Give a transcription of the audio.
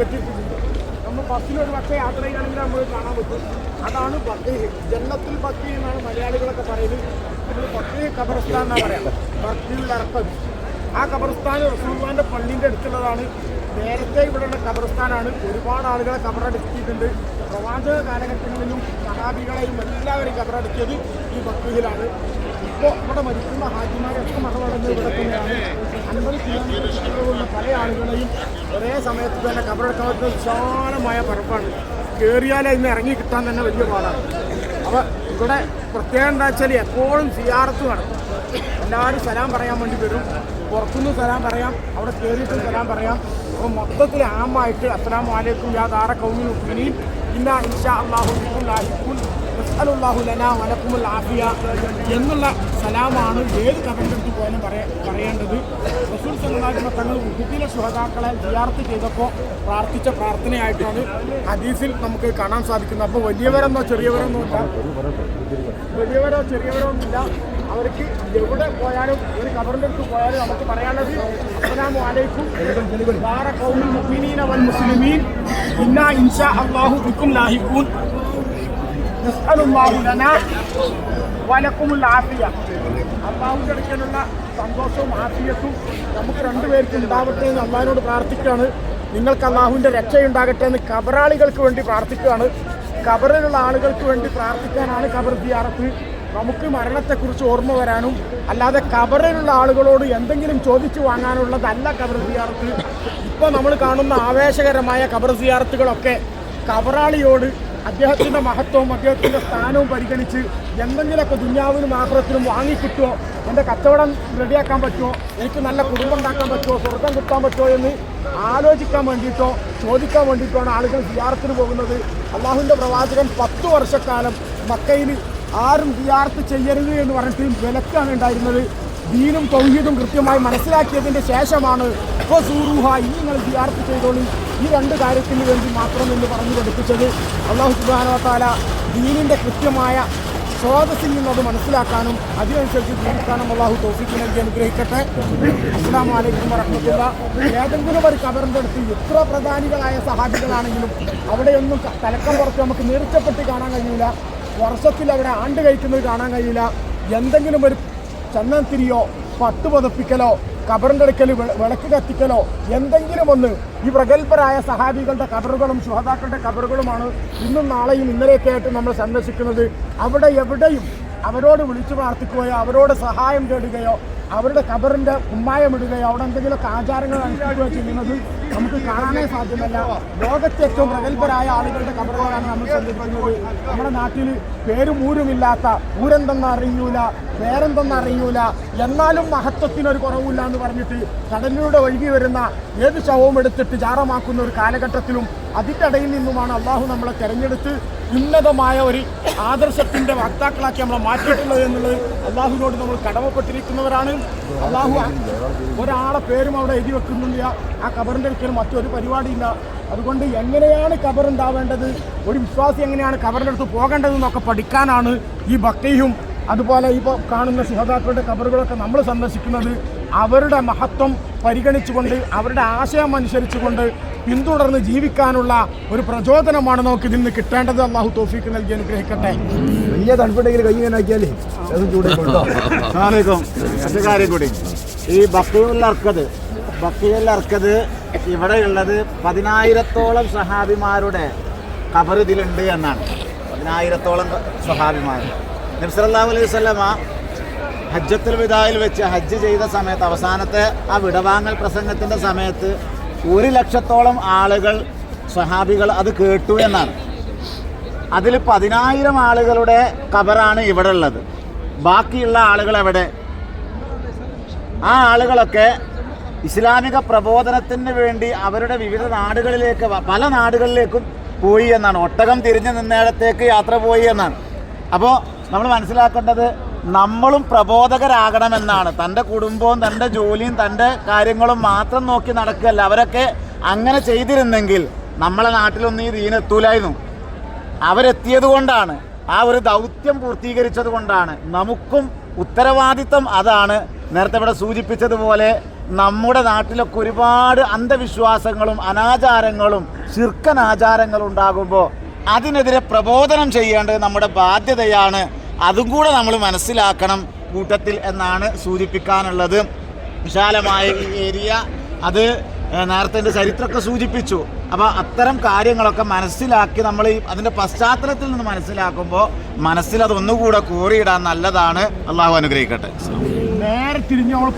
കെട്ടിയിട്ടുണ്ട് നമ്മൾ ഒരു പക്ഷേ യാത്ര ചെയ്യുകയാണെങ്കിൽ നമ്മൾ കാണാൻ പറ്റും. അതാണ് ബക്കീഹ് ജന്നത്തിൽ ബക്കി എന്നാണ് മലയാളികളൊക്കെ പറയുന്നത്. നമ്മൾ ബക്കീഹ് ഖബർസ്ഥാൻ എന്നാണ് പറയാം? ബക്കീൽ അർത്ഥം ആ ഖബർസ്ഥാൻ റസൂൽഖാന്റെ പള്ളിന്റെ അടുത്തുള്ളതാണ്. നേരത്തെ ഇവിടെയുള്ള ഖബർസ്ഥാനാണ്. ഒരുപാട് ആളുകളെ ഖബറടക്കിയിട്ടുണ്ട് പ്രവാചക കാലഘട്ടങ്ങളിലും സഹാബികളെയും എല്ലാവരെയും കബറടക്കിയത് ഈ ബക്രീഹിലാണ് ഇപ്പോൾ ഇവിടെ മരിക്കുന്ന ഹാജിമാരൊക്കെ മറവടഞ്ഞ് ഇവിടെ തന്നെയാണ്. അൻപത് കിലോമീറ്ററുള്ള പല ആളുകളെയും ഒരേ സമയത്ത് തന്നെ കബറടക്കാൻ പറ്റുന്ന വിശാലമായ പറമ്പാണ്. കയറിയാലേ ഇന്ന് ഇറങ്ങി കിട്ടാൻ തന്നെ വലിയ പാടാണ്. അപ്പോൾ ഇവിടെ പ്രത്യേകം എന്താ വെച്ചാൽ എപ്പോഴും സിയാറത്ത് നടക്കും. എല്ലാവരും സലാം പറയാൻ വേണ്ടി വരും. പുറത്തുനിന്ന് സലാം പറയാം അവിടെ കയറിയിട്ടും സലാം പറയാം. അപ്പോൾ മൊത്തത്തിൽ ആമായിട്ട് അസ്സലാം വലൈക്കും യാ കൗമിനും ഇനിയും ഇന്ന ഇൻഷാ അള്ളാഹു ലാഹിക്കും നസ്അലുല്ലാഹു ലനാ വലക്കുമുൽ എന്നുള്ള സലാമാണ് ഏത് കബറിന്റെ പോയാലും പറയാ പറയേണ്ടത്. റസൂൽ സല്ലാഹുമ തങ്ങൾ ഉഹുദിലെ ശുഹതാക്കളെ വിയാർത്ത് ചെയ്തപ്പോൾ പ്രാർത്ഥിച്ച പ്രാർത്ഥനയായിട്ടാണ് ഹദീസിൽ നമുക്ക് കാണാൻ സാധിക്കുന്നത്. അപ്പോൾ വലിയവരെന്നോ ചെറിയവരെന്നോ ഇല്ല വലിയവരോ ചെറിയവരോ ഒന്നുമില്ല. അവർക്ക് എവിടെ പോയാലും ഒരു കബറിന്റെ അടുത്ത് പോയാലും നമുക്ക് പറയാനുള്ളത് അസ്സലാമു അലൈക്കും. ദാറ ഖൗമിൽ മുഅ്മിനീന വൽ മുസ്ലിമീൻ. ഇന്നാ ഇൻഷാ അല്ലാഹു ലാഹിഖൂൻ. ലനാ ആഫിയ. അള്ളാഹുവിന്റെ അടുക്കലുള്ള സന്തോഷവും ആഫിയത്തും നമുക്ക് രണ്ടുപേർക്ക് ഉണ്ടാവട്ടെ എന്ന് അള്ളാഹിനോട് പ്രാർത്ഥിക്കുകയാണ്. നിങ്ങൾക്ക് അള്ളാഹുവിന്റെ രക്ഷയുണ്ടാകട്ടെ എന്ന് കബറാളികൾക്ക് വേണ്ടി പ്രാർത്ഥിക്കുകയാണ്. കബറിലുള്ള ആളുകൾക്ക് വേണ്ടി പ്രാർത്ഥിക്കാനാണ് കബർ സിയാറത്ത്. നമുക്ക് മരണത്തെക്കുറിച്ച് ഓർമ്മ വരാനും അല്ലാതെ കബറിലുള്ള ആളുകളോട് എന്തെങ്കിലും ചോദിച്ചു വാങ്ങാനുള്ളതല്ല കബർ സിയാറത്ത്. ഇപ്പോൾ നമ്മൾ കാണുന്ന ആവേശകരമായ കബർ സിയാറത്തുകളൊക്കെ കബറാളിയോട് അദ്ദേഹത്തിന്റെ മഹത്വവും അദ്ദേഹത്തിന്റെ സ്ഥാനവും പരിഗണിച്ച് എന്തെങ്കിലുമൊക്കെ ദുഞ്ഞാവിനും ആഗ്രഹത്തിനും വാങ്ങിക്കിട്ടുമോ എന്റെ കച്ചവടം റെഡിയാക്കാൻ പറ്റുമോ എനിക്ക് നല്ല കുടുംബം ഉണ്ടാക്കാൻ പറ്റുമോ സ്വർഗം കിട്ടാൻ പറ്റുമോ എന്ന് ആലോചിക്കാൻ വേണ്ടിയിട്ടോ ചോദിക്കാൻ വേണ്ടിയിട്ടോ ആണ് ആളുകൾ സിയാറത്തിന് പോകുന്നത്. അള്ളാഹുവിന്റെ പ്രവാചകൻ പത്ത് വർഷക്കാലം മക്കയിൽ ആരും വിയാർത്ത് ചെയ്യരുത് എന്ന് പറഞ്ഞിട്ട് വിലക്കാണ് ഉണ്ടായിരുന്നത്. ദീനും തൗഹീദും കൃത്യമായി മനസ്സിലാക്കിയതിന്റെ ശേഷമാണ് ഇപ്പോൾ സൂറുഹ ഇനി നിങ്ങൾ വിയാർത്ത് ചെയ്തോളി. ഈ രണ്ട് കാര്യത്തിന് വേണ്ടി മാത്രം എന്ന് പറഞ്ഞു പഠിപ്പിച്ചത് അള്ളാഹു സുബാനോത്താല ദീനിന്റെ കൃത്യമായ സ്രോതസ്സിൽ നിന്നത് മനസ്സിലാക്കാനും അതിനനുസരിച്ച് ജീവിക്കാനും അള്ളാഹു തോഫിക്ക് നൽകി അനുഗ്രഹിക്കട്ടെ. അസ്സാം വലൈക്കും വറഹമത്തുള്ള ഏതെങ്കിലും ഒരു കബറിന്റെ അടുത്ത് എത്ര പ്രധാനികളായ സഹാബികളാണെങ്കിലും അവിടെയൊന്നും തലക്കം പുറത്ത് നമുക്ക് നേർച്ചപ്പെട്ട് കാണാൻ കഴിയില്ല വർഷത്തിൽ അവിടെ ആണ്ട് കഴിക്കുന്നത് കാണാൻ കഴിയില്ല. എന്തെങ്കിലും ഒരു ചന്ദനത്തിരിയോ പട്ട് പതപ്പിക്കലോ കബറിന്റെ അടുക്കൽ വിളക്ക് കത്തിക്കലോ എന്തെങ്കിലും ഒന്ന് ഈ പ്രഗത്ഭരായ സഹാബികളുടെ കബറുകളും ശുഹതാക്കളുടെ കബറുകളുമാണ് ഇന്നും നാളെയും ഇന്നലെയൊക്കെ ആയിട്ട് നമ്മൾ സന്ദർശിക്കുന്നത്. അവിടെ എവിടെയും അവരോട് വിളിച്ചു പ്രാർത്ഥിക്കുകയോ അവരോട് സഹായം തേടുകയോ അവരുടെ കബറിന്റെ കുമ്മായമിടുകയോ അവിടെ എന്തെങ്കിലുമൊക്കെ ആചാരങ്ങൾ അനുഷ്ഠിക്കുകയോ ചെയ്യുന്നത് നമുക്ക് കാണാനേ സാധ്യമല്ല. ലോകത്തെ ഏറ്റവും പ്രഗത്ഭരായ ആളുകളുടെ കബറുകളാണ് നമ്മൾ ശ്രദ്ധിക്കുന്നത്. നമ്മുടെ നാട്ടിൽ പേരും ഊരുമില്ലാത്ത ഊരെന്തെന്ന് അറിയൂല പേരെന്തെന്ന് അറിയൂല എന്നാലും മഹത്വത്തിനൊരു കുറവില്ല എന്ന് പറഞ്ഞിട്ട് കടലിലൂടെ ഒഴുകി വരുന്ന ഏത് ശവവും എടുത്തിട്ട് ജാറമാക്കുന്ന ഒരു കാലഘട്ടത്തിലും അതിന്റെ ഇടയിൽ നിന്നുമാണ് അള്ളാഹു നമ്മളെ തിരഞ്ഞെടുത്ത് ഉന്നതമായ ഒരു ആദർശത്തിന്റെ വക്താക്കളാക്കി നമ്മളെ മാറ്റിയിട്ടുള്ളത് എന്നുള്ളത് അള്ളാഹുവിനോട് നമ്മൾ കടമപ്പെട്ടിരിക്കുന്നവരാണ്. അള്ളാഹു ഒരാളെ പേരും അവിടെ എഴുതി വെക്കുന്നില്ല. ആ കബറിന്റെ ഒരിക്കലും മറ്റൊരു പരിപാടിയില്ല. അതുകൊണ്ട് എങ്ങനെയാണ് ഖബറുണ്ടാവേണ്ടത് ഒരു വിശ്വാസി എങ്ങനെയാണ് ഖബറിന്റെ അടുത്ത് പോകേണ്ടതെന്നൊക്കെ പഠിക്കാനാണ് ഈ ഭക്തിയും അതുപോലെ ഇപ്പോൾ കാണുന്ന സുഹതാക്കളുടെ കബറുകളൊക്കെ നമ്മൾ സന്ദർശിക്കുന്നത്. അവരുടെ മഹത്വം പരിഗണിച്ചുകൊണ്ട് അവരുടെ ആശയം അനുസരിച്ചുകൊണ്ട് പിന്തുടർന്ന് ജീവിക്കാനുള്ള ഒരു പ്രചോദനമാണ് നമുക്ക് ഇതിൽ നിന്ന് കിട്ടേണ്ടത്. അള്ളാഹു തോഫീക്ക് നൽകി അനുഗ്രഹിക്കട്ടെ. വലിയ തണുപ്പുണ്ടെങ്കിൽ കൈ ഇങ്ങനെ ആക്കിയാലേ അത് ചൂടായിക്കോട്ടോ അസ്സലാമലൈക്കും കാര്യം കൂടി. ഈ ബക്കയിൽ അർക്കത് ബക്കയിൽ അർക്കത് ഇവിടെയുള്ളത് പതിനായിരത്തോളം സഹാബിമാരുടെ കബർ ഇതിലുണ്ട് എന്നാണ്. പതിനായിരത്തോളം സഹാബിമാർ നബ്സല്ലാഹു അലൈഹി സ്വലമ ഹജ്ജത്തുൽ വിദായിൽ വെച്ച് ഹജ്ജ് ചെയ്ത സമയത്ത് അവസാനത്തെ ആ വിടവാങ്ങൽ പ്രസംഗത്തിന്റെ സമയത്ത് ഒരു ലക്ഷത്തോളം ആളുകൾ സ്വഹാബികൾ അത് കേട്ടു എന്നാണ്. അതിൽ പതിനായിരം ആളുകളുടെ കബറാണ് ഇവിടെ ഉള്ളത് ബാക്കിയുള്ള ആളുകൾ എവിടെ ആ ആളുകളൊക്കെ ഇസ്ലാമിക പ്രബോധനത്തിന് വേണ്ടി അവരുടെ വിവിധ നാടുകളിലേക്ക് പല നാടുകളിലേക്കും പോയി എന്നാണ്. ഒട്ടകം തിരിഞ്ഞു നിന്നിടത്തേക്ക് യാത്ര പോയി എന്നാണ്. അപ്പോൾ നമ്മൾ മനസ്സിലാക്കേണ്ടത് നമ്മളും പ്രബോധകരാകണമെന്നാണ്. തന്റെ കുടുംബവും തന്റെ ജോലിയും തന്റെ കാര്യങ്ങളും മാത്രം നോക്കി നടക്കുകയല്ല. അവരൊക്കെ അങ്ങനെ ചെയ്തിരുന്നെങ്കിൽ നമ്മളെ നാട്ടിലൊന്നും ഈ ദീനെത്തൂലായിരുന്നു അവരെത്തിയത് കൊണ്ടാണ്. ആ ഒരു ദൗത്യം പൂർത്തീകരിച്ചത് കൊണ്ടാണ്. നമുക്കും ഉത്തരവാദിത്തം അതാണ്. നേരത്തെ ഇവിടെ സൂചിപ്പിച്ചതുപോലെ നമ്മുടെ നാട്ടിലൊക്കെ ഒരുപാട് അന്ധവിശ്വാസങ്ങളും അനാചാരങ്ങളും ശിർക്കൻ ആചാരങ്ങളും ഉണ്ടാകുമ്പോൾ അതിനെതിരെ പ്രബോധനം ചെയ്യേണ്ടത് നമ്മുടെ ബാധ്യതയാണ്. അതും കൂടെ നമ്മൾ മനസ്സിലാക്കണം കൂട്ടത്തിൽ എന്നാണ് സൂചിപ്പിക്കാനുള്ളത്. വിശാലമായ ഈ ഏരിയ. അത് നേരത്തെ എന്റെ ചരിത്രമൊക്കെ സൂചിപ്പിച്ചു. അപ്പോൾ അത്തരം കാര്യങ്ങളൊക്കെ മനസ്സിലാക്കി നമ്മൾ ഈ അതിന്റെ പശ്ചാത്തലത്തിൽ നിന്ന് മനസ്സിലാക്കുമ്പോൾ മനസ്സിൽ അതൊന്നുകൂടെ കൂറിയിടാൻ നല്ലതാണ്. അള്ളാഹു അനുഗ്രഹിക്കട്ടെ. നേരെ തിരിഞ്ഞ്